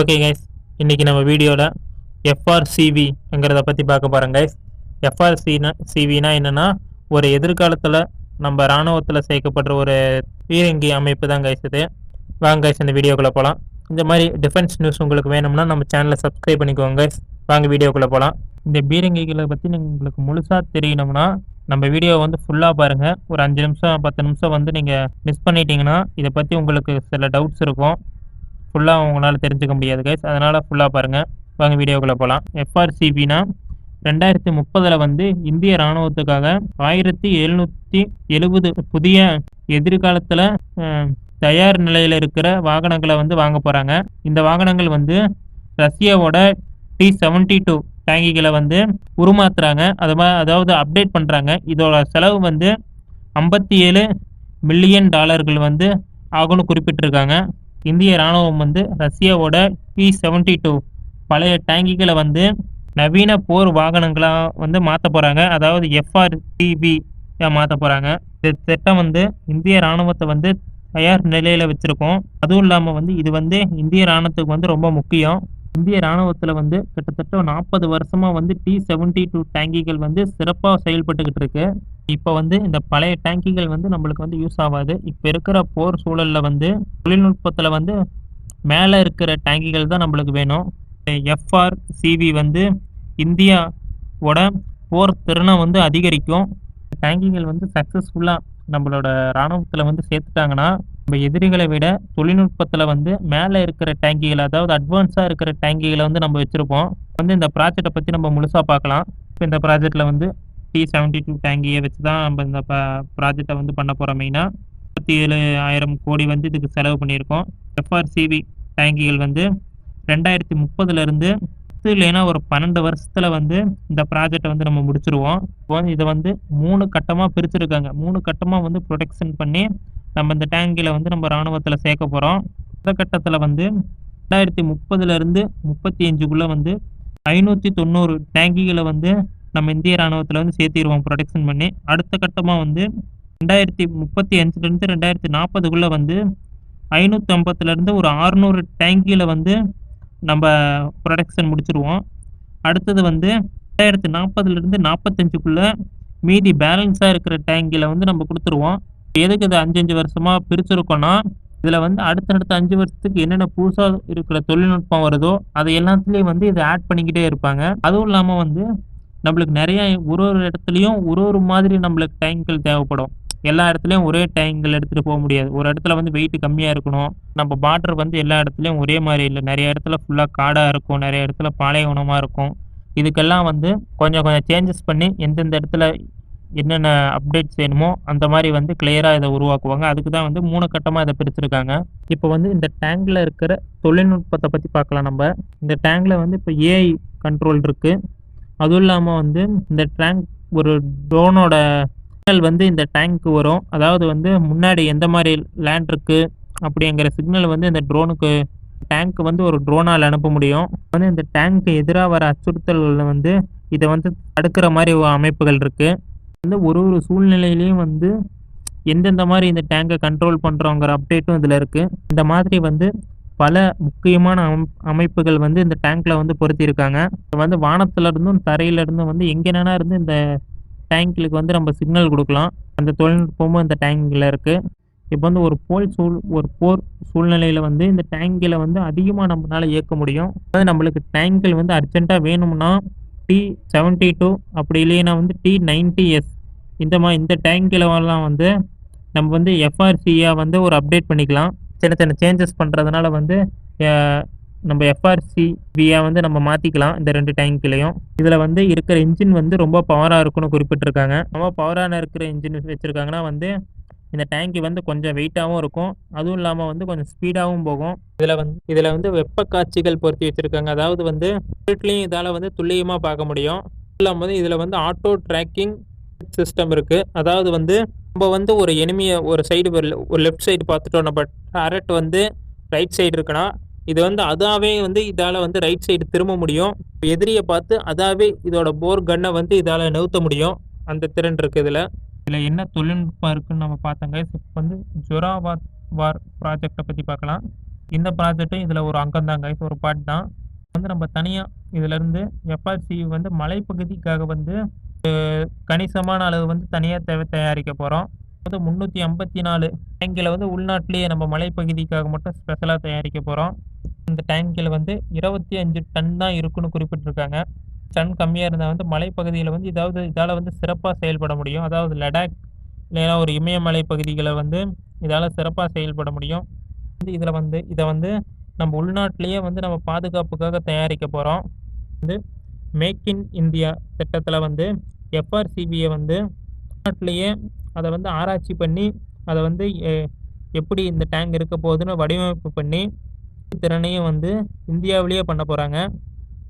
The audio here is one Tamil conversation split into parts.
ஓகே கைஸ் இன்றைக்கி நம்ம வீடியோவில் எஃப்ஆர்சிவிங்கிறத பற்றி பார்க்க போகிறோம் கைஸ் எஃப்ஆர்சினா சிவினா என்னென்னா ஒரு எதிர்காலத்தில் நம்ம இராணுவத்தில் சேர்க்கப்படுற ஒரு பீரங்கி அமைப்பு தான் கைஸ் இது. வாங்க கைஸ் இந்த வீடியோக்குள்ளே போகலாம் இந்த மாதிரி டிஃபென்ஸ் நியூஸ் உங்களுக்கு வேணும்னா நம்ம சேனலை சப்ஸ்கிரைப் பண்ணிக்கோங்க கைஸ் வாங்க வீடியோக்குள்ளே போகலாம் இந்த பீரங்கிகளை பற்றி உங்களுக்கு முழுசாக தெரியணும்னா நம்ம வீடியோ வந்து ஃபுல்லாக பாருங்கள் ஒரு அஞ்சு நிமிஷம் பத்து நிமிஷம் வந்து நீங்கள் மிஸ் பண்ணிட்டீங்கன்னா இதை பற்றி உங்களுக்கு சில டவுட்ஸ் இருக்கும். ஃபுல்லாக உங்களால் தெரிஞ்சுக்க முடியாது கைஸ் அதனால் ஃபுல்லாக பாருங்கள் வாங்க வீடியோக்குள்ளே போகலாம் எஃப்ஆர்சிபினா ரெண்டாயிரத்தி முப்பதில் வந்து இந்திய இராணுவத்துக்காக ஆயிரத்தி எழுநூற்றி எழுபது புதிய எதிர்காலத்தில் தயார் நிலையில் இருக்கிற வாகனங்களை வந்து வாங்க போகிறாங்க இந்த வாகனங்கள் வந்து ரஷ்யாவோட டி செவன்டி டூ டேங்கிகளை வந்து உருமாத்துறாங்க. அது அதாவது அப்டேட் பண்ணுறாங்க இதோட செலவு வந்து ஐம்பத்தி ஏழு மில்லியன் டாலர்கள் வந்து ஆகும்னு குறிப்பிட்டிருக்காங்க. இந்திய ராணுவம் வந்து ரஷ்யாவோட பி செவன்டி டூ பழைய டேங்கிகளை வந்து நவீன போர் வாகனங்களாக வந்து மாற்ற போகிறாங்க அதாவது எஃப்ஆர்டிபி மாற்ற போகிறாங்க இந்த திட்டம் வந்து இந்திய ராணுவத்தை வந்து தயார் நிலையில் வச்சுருக்கோம். அதுவும் இல்லாமல் வந்து இது வந்து இந்திய ராணுவத்துக்கு வந்து ரொம்ப முக்கியம். இந்திய ராணுவத்தில் வந்து கிட்டத்தட்ட நாற்பது வருஷமாக வந்து டி செவன்டி டூ டேங்கிகள் வந்து சிறப்பாக செயல்பட்டுக்கிட்டு இருக்கு. இப்போ வந்து இந்த பழைய டேங்கிகள் வந்து நம்மளுக்கு வந்து யூஸ் ஆகாது. இப்போ இருக்கிற போர் சூழலில் வந்து தொழில்நுட்பத்தில் வந்து மேலே இருக்கிற டேங்கிகள் தான் நம்மளுக்கு வேணும். எஃப்ஆர் சிவி வந்து இந்தியாவோட போர் திறனை வந்து அதிகரிக்கும். டேங்கிகள் வந்து சக்ஸஸ்ஃபுல்லாக நம்மளோட இராணுவத்தில் வந்து சேர்த்துட்டாங்கன்னா நம்ம எதிரிகளை விட தொழில்நுட்பத்தில் வந்து மேலே இருக்கிற டேங்கிகளை அதாவது அட்வான்ஸாக இருக்கிற டேங்கிகளை வந்து நம்ம வச்சுருப்போம். வந்து இந்த ப்ராஜெக்டை பற்றி நம்ம முழுசாக பார்க்கலாம். இப்போ இந்த ப்ராஜெக்டில் வந்து டி செவன்டி டூ டேங்கியை வச்சு தான் நம்ம இந்த ப்ராஜெக்டை வந்து பண்ண போகிறோம் மெயினாக முப்பத்தி ஏழு ஆயிரம் கோடி வந்து இதுக்கு செலவு பண்ணியிருக்கோம். எஃப்ஆர்சிபி டேங்கிகள் வந்து ரெண்டாயிரத்தி முப்பதுலேருந்து பத்து இல்லைன்னா ஒரு பன்னெண்டு வருஷத்தில் வந்து இந்த ப்ராஜெக்டை வந்து நம்ம முடிச்சிருவோம். இப்போ வந்து இதை வந்து மூணு கட்டமாக பிரிச்சுருக்காங்க. மூணு கட்டமாக வந்து ப்ரொடெக்ஷன் பண்ணி நம்ம இந்த டேங்கில் வந்து நம்ம இராணுவத்தில் சேர்க்க போகிறோம் இந்த கட்டத்தில் வந்து ரெண்டாயிரத்தி முப்பதுலேருந்து முப்பத்தி அஞ்சுக்குள்ளே வந்து ஐநூற்றி தொண்ணூறு டேங்கிகளை வந்து நம்ம இந்திய ராணுவத்தில் வந்து சேர்த்திடுவோம் ப்ரொடெக்ஷன் பண்ணி. அடுத்த கட்டமாக வந்து ரெண்டாயிரத்தி முப்பத்தி அஞ்சுலேருந்து ரெண்டாயிரத்தி நாற்பதுக்குள்ளே வந்து ஐநூற்றி ஐம்பத்துலேருந்து ஒரு ஆறுநூறு டேங்கியில் வந்து நம்ம ப்ரொடக்ஷன் முடிச்சிருவோம். அடுத்தது வந்து ரெண்டாயிரத்தி நாற்பதுலேருந்து நாற்பத்தஞ்சுக்குள்ளே மீதி பேலன்ஸாக இருக்கிற டேங்கில் வந்து நம்ம கொடுத்துருவோம். எதுக்கு இது அஞ்சு அஞ்சு வருஷமாக பிரிச்சிருக்கோன்னா இதில் வந்து அடுத்தடுத்த அஞ்சு வருஷத்துக்கு என்னென்ன புதுசாக இருக்கிற தொழில்நுட்பம் வருதோ அதை எல்லாத்துலேயும் வந்து இதை ஆட் பண்ணிக்கிட்டே இருப்பாங்க. அதுவும் இல்லாமல் வந்து நம்மளுக்கு நிறைய ஒரு ஒரு இடத்துலையும் ஒரு ஒரு மாதிரி நம்மளுக்கு டேங்கிள் தேவைப்படும். எல்லா இடத்துலையும் ஒரே டேங்கிள் எடுத்துகிட்டு போக முடியாது. ஒரு இடத்துல வந்து வெயிட் கம்மியாக இருக்கணும். நம்ம பார்டர் வந்து எல்லா இடத்துலையும் ஒரே மாதிரி இல்லை. நிறைய இடத்துல ஃபுல்லாக காடாக இருக்கும். நிறைய இடத்துல பாலைவனமாக இருக்கும். இதுக்கெல்லாம் வந்து கொஞ்சம் கொஞ்சம் சேஞ்சஸ் பண்ணி எந்தெந்த இடத்துல என்னென்ன அப்டேட்ஸ் வேணுமோ அந்த மாதிரி வந்து கிளியராக இதை உருவாக்குவாங்க. அதுக்கு தான் வந்து மூணு கட்டமாக இதை பிரிச்சிருக்காங்க. இப்போ வந்து இந்த டேங்கில் இருக்கிற தொழில்நுட்பத்தை பற்றி பார்க்கலாம் நம்ம. இந்த டேங்கில் வந்து இப்போ ஏஐ கண்ட்ரோல் இருக்குது அதுவும் இல்லாமல் வந்து இந்த டேங்க் ஒரு ட்ரோனோட சிக்னல் வந்து இந்த டேங்க்கு வரும். அதாவது வந்து முன்னாடி எந்த மாதிரி லேண்ட் இருக்குது அப்படிங்கிற சிக்னல் வந்து இந்த ட்ரோனுக்கு டேங்க் வந்து ஒரு ட்ரோனால் அனுப்ப முடியும். வந்து இந்த டேங்க்கு எதிராக வர அச்சுறுத்தல்களை வந்து இதை வந்து தடுக்கிற மாதிரி அமைப்புகள் இருக்குது வந்து ஒரு ஒரு சூழ்நிலையிலையும் வந்து எந்தெந்த மாதிரி இந்த டேங்கை கண்ட்ரோல் பண்ணுறோங்கிற அப்டேட்டும் இதில் இருக்குது இந்த மாதிரி வந்து பல முக்கியமான அம் அமைப்புகள் வந்து இந்த டேங்க்கில் வந்து பொருத்தியிருக்காங்க வந்து வானத்துலேருந்தும் தரையிலேருந்தும் வந்து எங்கேனா இருந்து இந்த டேங்க்களுக்கு வந்து நம்ம சிக்னல் கொடுக்கலாம். அந்த தொழில்நுட்பமும் இந்த டேங்கில் இருக்குது இப்போ வந்து ஒரு போல் சூழ் ஒரு போர் சூழ்நிலையில் வந்து இந்த டேங்கில் வந்து அதிகமாக நம்மளால் இயக்க முடியும். அதாவது நம்மளுக்கு டேங்கில் வந்து அர்ஜென்ட்டாக வேணும்னா டி செவன்ட்டி டூ அப்படி இல்லைன்னா வந்து டி நைன்டி எஸ் இந்த மாதிரி இந்த டேங்கிலலாம் வந்து நம்ம வந்து எஃப்ஆர்சியாக வந்து ஒரு அப்டேட் பண்ணிக்கலாம். சின்ன சின்ன சேஞ்சஸ் பண்ணுறதுனால வந்து நம்ம நம்ம எஃப்ஆர்சிபியாக வந்து நம்ம மாற்றிக்கலாம் இந்த ரெண்டு டேங்க்லேயும் இதில் வந்து இருக்கிற இன்ஜின் வந்து ரொம்ப பவராக இருக்குன்னு குறிப்பிட்டிருக்காங்க. ரொம்ப பவரான இருக்கிற இன்ஜின் வச்சுருக்காங்கன்னா வந்து இந்த டேங்கி வந்து கொஞ்சம் வெயிட்டாகவும் இருக்கும். அதுவும் இல்லாமல் வந்து கொஞ்சம் ஸ்பீடாகவும் போகும். இதில் வந்து இதில் வந்து வெப்ப காட்சிகள் பொருத்தி வச்சுருக்காங்க. அதாவது வந்து இருட்லேயும் இதால் வந்து துல்லியமாக பார்க்க முடியும். இல்லாமல் வந்து இதில் வந்து ஆட்டோ ட்ராக்கிங் சிஸ்டம் இருக்குது அதாவது வந்து நம்ம வந்து ஒரு எனிமியை ஒரு சைடு ஒரு லெஃப்ட் சைடு பார்த்துட்டோம் நம்ம டேரட் வந்து ரைட் சைடு இருக்குன்னா இது வந்து அதாவே வந்து இதால் வந்து ரைட் சைடு திரும்ப முடியும். எதிரியை பார்த்து அதாவே இதோட போர் கன்னை வந்து இதால் நிறுத்த முடியும். அந்த திறன் இருக்குது இதில். இதில் என்ன தொழில்நுட்பம் இருக்குன்னு நம்ம பார்த்தோங்க. இப்போ வந்து ஜொராவாத் வார் ப்ராஜெக்டை பற்றி பார்க்கலாம். இந்த ப்ராஜெக்ட்டும் இதில் ஒரு அங்கம் தான் கைஸ் ஒரு பார்ட் தான். வந்து நம்ம தனியாக இதிலேருந்து எஃப்ஆர்சி வந்து மலைப்பகுதிக்காக வந்து கணிசமான அளவு வந்து தனியாக தேவை தயாரிக்க போகிறோம் வந்து முந்நூற்றி ஐம்பத்தி நாலு டேங்கில் வந்து உள்நாட்டிலேயே நம்ம மலைப்பகுதிக்காக மட்டும் ஸ்பெஷலாக தயாரிக்க போகிறோம் இந்த டேங்கில் வந்து இருபத்தி அஞ்சு டன் தான் இருக்குன்னு குறிப்பிட்டிருக்காங்க. சன் கம்மியாக இருந்தால் வந்து மலைப்பகுதியில் வந்து இதாவது இதால் வந்து சிறப்பாக செயல்பட முடியும். அதாவது லடாக் இல்லைன்னா ஒரு இமயமலை பகுதிகளை வந்து இதால் சிறப்பாக செயல்பட முடியும். வந்து இதில் வந்து இதை வந்து நம்ம உள்நாட்டிலேயே வந்து நம்ம பாதுகாப்புக்காக தயாரிக்க போகிறோம் வந்து மேக் இன் இந்தியா திட்டத்தில் வந்து எஃப்ஆர்சிபியை வந்து உள்நாட்டிலேயே அதை வந்து ஆராய்ச்சி பண்ணி அதை வந்து எ- எப்படி இந்த டேங்க் இருக்க போகுதுன்னு வடிவமைப்பு பண்ணி திறனையும் வந்து இந்தியாவிலேயே பண்ண போகிறாங்க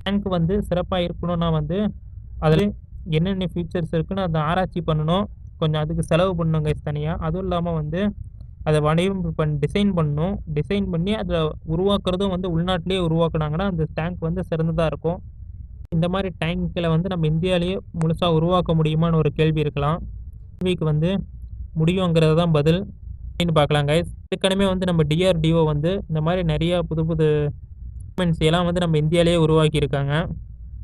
டேங்க் வந்து சிறப்பாக இருக்கணும்னா வந்து அதில் என்னென்ன ஃபியூச்சர்ஸ் இருக்குன்னு அதை ஆராய்ச்சி பண்ணணும். கொஞ்சம் அதுக்கு செலவு பண்ணணும் கைஸ் தனியாக அதுவும் இல்லாமல் வந்து அதை வடிவமைப்பு பண் டிசைன் பண்ணணும். டிசைன் பண்ணி அதை உருவாக்குறதும் வந்து உள்நாட்டிலேயே உருவாக்குனாங்கன்னா அந்த டேங்க் வந்து சிறந்ததாக இருக்கும். இந்த மாதிரி டேங்க்கில் வந்து நம்ம இந்தியாவிலேயே முழுசாக உருவாக்க முடியுமான்னு ஒரு கேள்வி இருக்கலாம். கேள்விக்கு வந்து முடியுங்கிறது தான் பதில். அப்படின்னு பார்க்கலாம் கைஸ் ஏற்கனவே வந்து நம்ம டிஆர்டிஓ வந்து இந்த மாதிரி நிறையா புது புது equipments எல்லாம் வந்து நம்ம இந்தியாவிலேயே உருவாக்கியிருக்காங்க.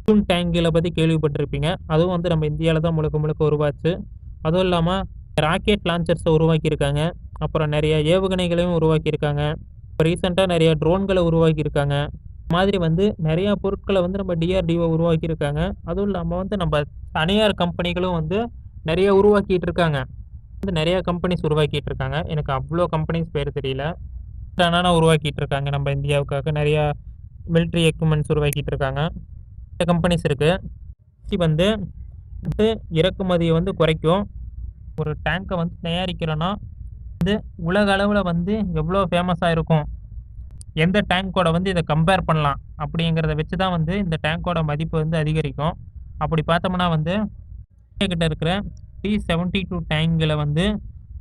டூன் டேங்கில் பற்றி கேள்விப்பட்டிருப்பீங்க. அதுவும் வந்து நம்ம இந்தியாவில் தான் முழுக்க முழுக்க உருவாச்சு. அதுவும் இல்லாமல் ராக்கெட் லான்ச்சர்ஸை உருவாக்கியிருக்காங்க. அப்புறம் நிறைய ஏவுகணைகளையும் உருவாக்கியிருக்காங்க. இப்போ ரீசெண்டாக நிறைய ட்ரோன்களை உருவாக்கியிருக்காங்க. மாதிரி வந்து நிறையா பொருட்களை வந்து நம்ம டிஆர்டிஓ உருவாக்கியிருக்காங்க. அதுவும் இல்லாமல் வந்து நம்ம தனியார் கம்பெனிகளும் வந்து நிறைய உருவாக்கிட்டு இருக்காங்க வந்து நிறையா கம்பெனிஸ் உருவாக்கிட்டு இருக்காங்க எனக்கு அவ்வளோ கம்பெனிஸ் பேர் தெரியல. ஆனால் உருவாக்கிட்டு இருக்காங்க நம்ம இந்தியாவுக்காக. நிறையா மிலிட்ரி எக்யூப்மெண்ட்ஸ் உருவாக்கிட்டு இருக்காங்க நிறைய கம்பெனிஸ் இருக்குது வந்து வந்து இறக்குமதியை வந்து குறைக்கும். ஒரு டேங்கை வந்து தயாரிக்கிறோன்னா வந்து உலக அளவில் வந்து எவ்வளோ ஃபேமஸாக இருக்கும் எந்த டேங்கோட வந்து இதை கம்பேர் பண்ணலாம். அப்படிங்கிறத வச்சு தான் வந்து இந்த டேங்கோட மதிப்பு வந்து அதிகரிக்கும். அப்படி பார்த்தோம்னா வந்து கிட்ட இருக்கிற டி செவன்ட்டி டூ டேங்கில் வந்து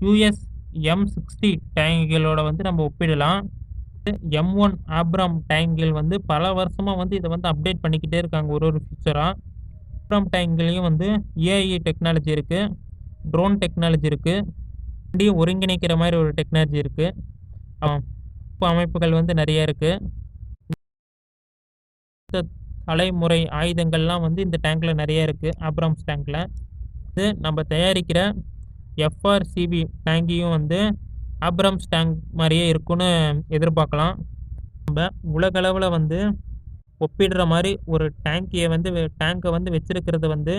யூஎஸ் எம் சிக்ஸ்டி டேங்குகளோட வந்து நம்ம ஒப்பிடலாம். எம் ஒன் ஆப்ராம் டேங்கில் வந்து பல வருஷமாக வந்து இதை வந்து அப்டேட் பண்ணிக்கிட்டே இருக்காங்க ஒரு ஒரு ஃபியூச்சராக ஆப்ராம் டேங்கிலையும் வந்து ஏஐ டெக்னாலஜி இருக்குது ட்ரோன் டெக்னாலஜி இருக்குது ரெண்டையும் ஒருங்கிணைக்கிற மாதிரி ஒரு டெக்னாலஜி இருக்குது அமைப்புகள் வந்து நிறைய இருக்குது தலைமுறை ஆயுதங்கள்லாம் வந்து இந்த டேங்க்கில் நிறைய இருக்குது ஆப்ராம்ஸ் டேங்க்கில் இது நம்ம தயாரிக்கிற எஃப்ஆர்சிபி டேங்கியும் வந்து ஆப்ரம்ஸ் டேங்க் மாதிரியே இருக்குன்னு எதிர்பார்க்கலாம். நம்ம உலகளவில் வந்து ஒப்பிடுற மாதிரி ஒரு டேங்கியை வந்து டேங்கை வந்து வச்சுருக்கிறது வந்து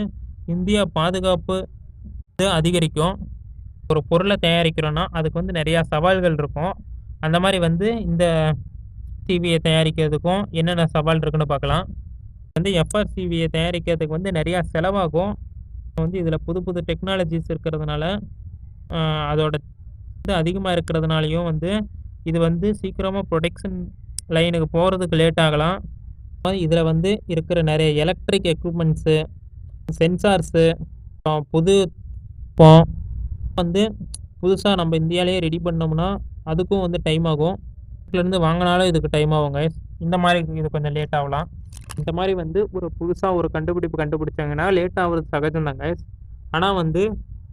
இந்தியா பாதுகாப்பு வந்து அதிகரிக்கும். ஒரு பொருளை தயாரிக்கிறோன்னா அதுக்கு வந்து நிறையா சவால்கள் இருக்கும். அந்த மாதிரி வந்து இந்த சிவியை தயாரிக்கிறதுக்கும் என்னென்ன சவால் இருக்குன்னு பார்க்கலாம். வந்து எஃப்ஆர்சிவியை தயாரிக்கிறதுக்கு வந்து நிறையா செலவாகும். வந்து இதில் புது புது டெக்னாலஜிஸ் இருக்கிறதுனால அதோட வந்து அதிகமாக இருக்கிறதுனாலையும் வந்து இது வந்து சீக்கிரமாக ப்ரொடக்ஷன் லைனுக்கு போகிறதுக்கு லேட் ஆகலாம். இதில் வந்து இருக்கிற நிறைய எலக்ட்ரிக் எக்யூப்மெண்ட்ஸு சென்சார்ஸு புது இப்போ வந்து புதுசாக நம்ம இந்தியாவிலேயே ரெடி பண்ணோம்னா அதுக்கும் வந்து டைம் ஆகும். இருந்து வாங்கினாலும் இதுக்கு டைம் ஆகும் கைஸ் இந்த மாதிரி இது கொஞ்சம் லேட் ஆகலாம். இந்த மாதிரி வந்து ஒரு புதுசாக ஒரு கண்டுபிடிப்பு கண்டுபிடிச்சாங்கன்னா லேட் ஆகிறது சகஜம் தான் கைஸ் ஆனால் வந்து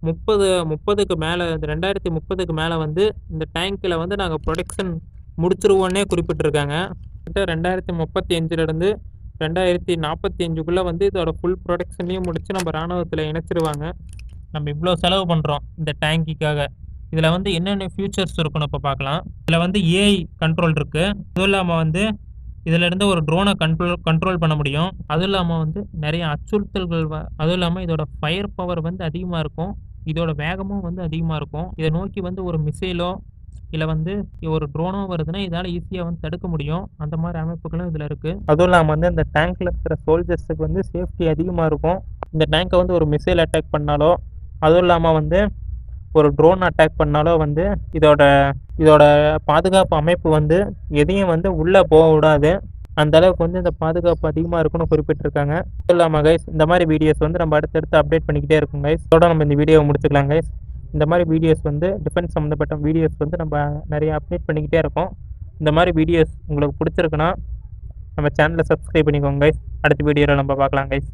முப்பது முப்பதுக்கு மேலே இந்த ரெண்டாயிரத்தி முப்பதுக்கு மேலே வந்து இந்த டேங்க்கில் வந்து நாங்கள் ப்ரொடக்ஷன் முடிச்சிருவோன்னே குறிப்பிட்டிருக்காங்க. கிட்ட ரெண்டாயிரத்தி முப்பத்தி அஞ்சுலேருந்து ரெண்டாயிரத்தி நாற்பத்தி அஞ்சுக்குள்ளே வந்து இதோட ஃபுல் ப்ரொடக்ஷன்லையும் முடித்து நம்ம இராணுவத்தில் இணைச்சிருவாங்க. நம்ம இவ்வளோ செலவு பண்ணுறோம் இந்த டேங்கிக்காக இதில் வந்து என்னென்ன ஃபியூச்சர்ஸ் இருக்குன்னு இப்போ பார்க்கலாம் இதில் வந்து ஏஐ கண்ட்ரோல் இருக்குது அதுவும் இல்லாமல் வந்து இதிலேருந்து ஒரு ட்ரோனை கண்ட்ரோல் கண்ட்ரோல் பண்ண முடியும். அதுவும் இல்லாமல் வந்து நிறைய அச்சுறுத்தல்கள் அதுவும் இல்லாமல் இதோட ஃபயர் பவர் வந்து அதிகமாக இருக்கும். இதோட வேகமும் வந்து அதிகமாக இருக்கும். இதை நோக்கி வந்து ஒரு மிசைலோ இல்லை வந்து ஒரு ட்ரோனோ வருதுன்னா இதால் ஈஸியாக வந்து தடுக்க முடியும். அந்த மாதிரி அமைப்புகளும் இதில் இருக்குது அதுவும் இல்லாமல் வந்து இந்த டேங்க்கில் இருக்கிற சோல்ஜர்ஸுக்கு வந்து சேஃப்டி அதிகமாக இருக்கும். இந்த டேங்கை வந்து ஒரு மிசைல் அட்டாக் பண்ணாலோ அதுவும் இல்லாமல் வந்து ஒரு ட்ரோன் அட்டாக் பண்ணாலோ வந்து இதோட இதோட பாதுகாப்பு அமைப்பு வந்து எதையும் வந்து உள்ளே போக விடாது அந்த அளவுக்கு வந்து இந்த பாதுகாப்பு அதிகமாக இருக்குன்னு குறிப்பிட்டிருக்காங்க. அதுவும் இல்லாமல் கைஸ் இந்த மாதிரி வீடியோஸ் வந்து நம்ம அடுத்தடுத்து அப்டேட் பண்ணிக்கிட்டே இருக்கும் கைஸ் இதோட நம்ம இந்த வீடியோவை முடிச்சுக்கலாம் கைஸ் இந்த மாதிரி வீடியோஸ் வந்து டிஃபென்ஸ் சம்மந்தப்பட்ட வீடியோஸ் வந்து நம்ம நிறைய அப்டேட் பண்ணிக்கிட்டே இருக்கோம். இந்த மாதிரி வீடியோஸ் உங்களுக்கு பிடிச்சிருக்குன்னா நம்ம சேனலை சப்ஸ்கிரைப் பண்ணிக்கோங்க கைஸ் அடுத்த வீடியோவில் நம்ம பார்க்கலாம் கைஸ்